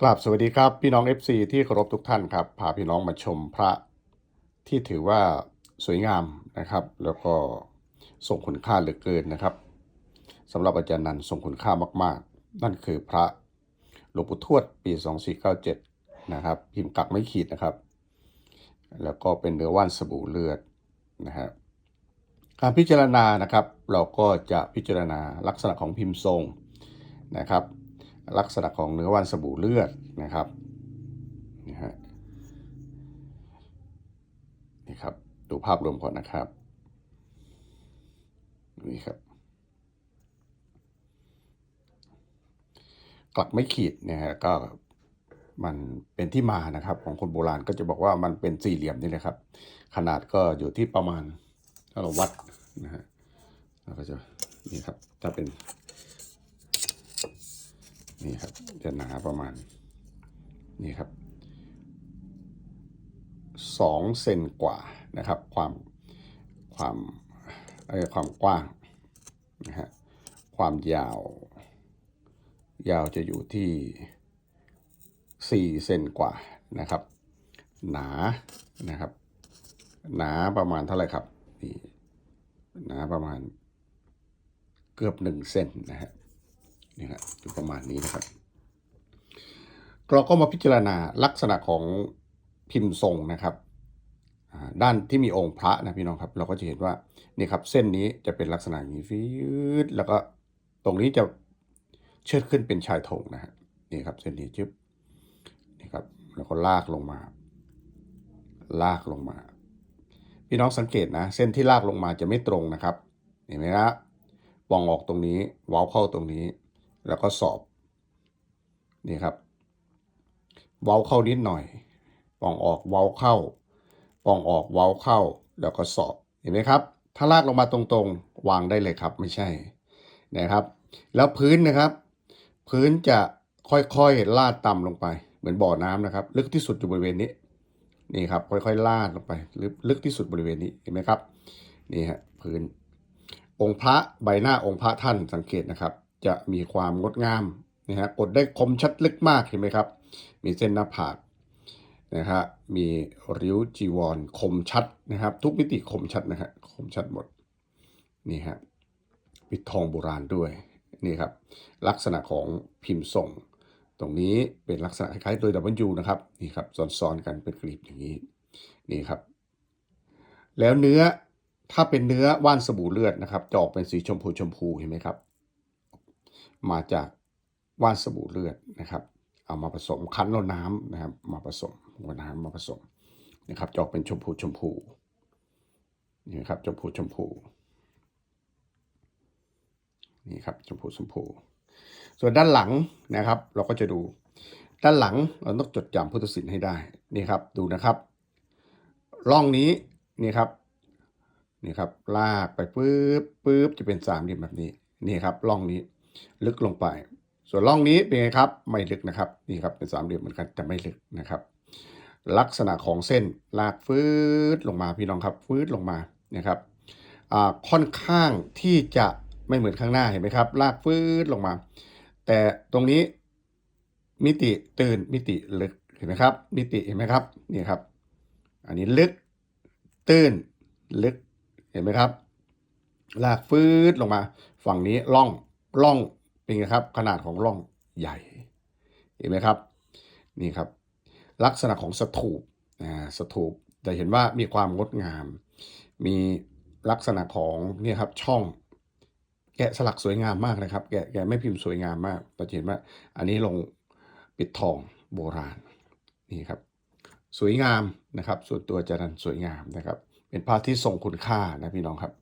กราบสวัสดีครับ พี่น้อง FC ที่เคารพทุกท่านครับพาพี่น้องมาชมพระที่ถือว่าสวยงามนะครับ แล้วก็ทรงคุณค่าเหลือเกินนะครับสำหรับอาจารย์นันท์ทรงคุณค่ามาก ๆ นั่นคือพระหลวงปู่ทวดปี 2497 นะครับ พิมพ์กักไม่ขีดนะครับ แล้วก็เป็นเนื้อว่านสบู่เลือดนะฮะการพิจารณานะครับ เราก็จะพิจารณาลักษณะของพิมพ์ทรงนะครับ ลักษณะของเนื้อว่านสบู่เลือดนะครับนี่ฮะนี่ครับดูภาพรวมก่อนนะครับนี่ครับกลักไม่ขีดนี่ยฮะก็มันเป็นที่มานะครับของคนโบราณก็จะบอกว่ามันเป็นสี่เหลี่ยมนี่นะครับ ขนาดก็อยู่ที่ประมาณถ้าเราวัดนะฮะเราก็จะนี่ครับถ้าเป็น นี่ครับ จะหนาประมาณ นี่ครับสองเซนกว่านะครับ ความความเอ่อความกว้างนะฮะความยาว ยาวจะอยู่ที่สี่เซนกว่านะครับ หนานะครับ หนาประมาณเท่าไหร่ครับนี่หนาประมาณเกือบหนึ่งเซนนะฮะ นี่ครับอยู่ประมาณนี้นะครับ เราก็มาพิจารณาลักษณะของพิมพ์ทรงนะครับด้านที่มีองค์พระนะพี่น้องครับ เราก็จะเห็นว่านี่ครับเส้นนี้จะเป็นลักษณะอย่างนี้ฟีดแล้วก็ตรงนี้จะเชิดขึ้นเป็นชายธงนะฮะนี่ครับเส้นนี้จึ๊บนี่ครับแล้วก็ลากลงมา ลากลงมา พี่น้องสังเกตนะ เส้นที่ลากลงมาจะไม่ตรงนะครับ เห็นไหมครับปองออกตรงนี้เว้าเข้าตรงนี้ แล้วก็สอบ นี่ครับ เว้าเข้านิดหน่อยปองออกเว้าเข้าปองออกเว้าเข้า แล้วก็สอบ เห็นไหมครับ ถ้าลากลงมาตรงๆ วางได้เลยครับ ไม่ใช่ นะครับ แล้วพื้นนะครับ พื้นจะค่อยๆ ลาดต่ำลงไป เหมือนบ่อน้ำนะครับ ลึกที่สุดอยู่บริเวณนี้ นี่ครับ ค่อยๆ ลาดลงไป ลึกลึกที่สุดบริเวณนี้ เห็นไหมครับ นี่ฮะ พื้น องค์พระใบหน้าองค์พระท่านสังเกตนะครับ จะมีความงดงามนะฮะกดได้คมชัดลึกมากเห็นไหมครับ มีเส้นหน้าผากนะฮะมีริ้วจีวรคมชัดนะครับ ทุกมิติคมชัดนะฮะคมชัดหมดนี่ฮะปิดทองโบราณด้วยนี่ครับ ลักษณะของพิมพ์ทรงตรงนี้เป็นลักษณะคล้ายๆตัวดับเบิลยูนะครับนี่ครับซ้อนๆกันเป็นกลีบอย่างนี้นี่ครับ แล้วเนื้อถ้าเป็นเนื้อว่านสบู่เลือดนะครับจะออกเป็นสีชมพูชมพูเห็นไหมครับ มาจากว่านสบู่เลือดนะครับ เอามาผสมคั้นแล้วน้ำนะครับ มาผสมหัวน้ำมาผสมนะครับจะออกเป็นชมพูชมพูนี่ครับชมพูชมพูนี่ครับชมพูชมพู ส่วนด้านหลังนะครับ เราก็จะดูด้านหลังเราต้องจดจำพุทธศิลป์ให้ได้นี่ครับดูนะครับร่องนี้นี่ครับนี่ครับลากไปปุ๊บปุ๊บจะเป็นสามเหลี่ยมแบบนี้นี่ครับร่องนี้ ลึกลงไป ส่วนร่องนี้เป็นไงครับ ไม่ลึกนะครับ นี่ครับเป็นสามเหลี่ยมเหมือนกันแต่ไม่ลึกนะครับ ลักษณะของเส้นลากฟืดลงมาพี่น้องครับฟืดลงมานะครับอ่าค่อนข้างที่จะไม่เหมือนข้างหน้าเห็นไหมครับ ลากฟืดลงมา แต่ตรงนี้มิติตื่นมิติลึกเห็นไหมครับ มิติเห็นไหมครับนี่ครับ อันนี้ลึกตื้นลึกเห็นไหมครับ ลากฟืดลงมา ฝั่งนี้ร่อง ร่องเป็นไงครับ ขนาดของร่องใหญ่ เห็นไหมครับ นี่ครับ ลักษณะของสถูปอ่าสถูปจะเห็นว่ามีความงดงาม มีลักษณะของเนี่ยครับช่อง แกะสลักสวยงามมากนะครับ แกะแกะไม่พิมพ์สวยงามมากเราจะเห็นว่า อันนี้ลงปิดทองโบราณนี่ครับ สวยงามนะครับ ส่วนตัวจารย์สวยงามนะครับ เป็นพระที่ทรงคุณค่านะพี่น้องครับ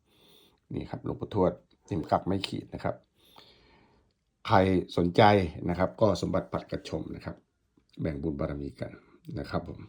นี่ครับหลวงปู่ทวดติมกลับไม่ขีดนะครับ ใครสนใจนะครับ ก็สมบัติปัดกระชมนะครับ แบ่งบุญบารมีกันนะครับผม